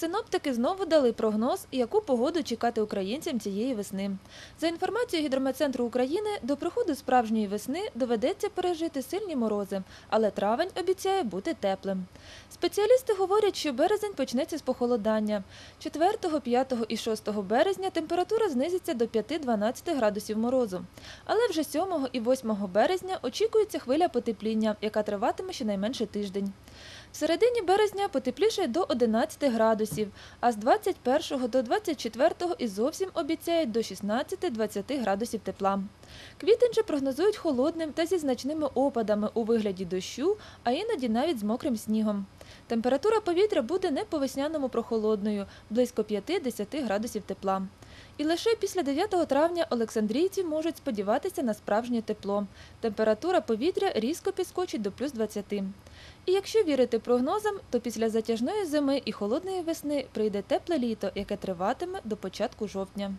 Синоптики знову дали прогноз, яку погоду чекати українцям цієї весни. За інформацією Гідрометцентру України, до приходу справжньої весни доведеться пережити сильні морози, але травень обіцяє бути теплим. Спеціалісти говорять, що березень почнеться з похолодання. 4, 5 і 6 березня температура знизиться до 5-12 градусів морозу. Але вже 7 і 8 березня очікується хвиля потепління, яка триватиме щонайменше тиждень. В середині березня потепліше до 11 градусів, а з 21 до 24 і зовсім обіцяють до 16-20 градусів тепла. Квітень же прогнозують холодним та зі значними опадами у вигляді дощу, а іноді навіть з мокрим снігом. Температура повітря буде не по весняному прохолодною, близько 5-10 градусів тепла. І лише після 9 травня олександрійці можуть сподіватися на справжнє тепло. Температура повітря різко підскочить до плюс 20. І якщо вірити прогнозам, то після затяжної зими і холодної весни прийде тепле літо, яке триватиме до початку жовтня.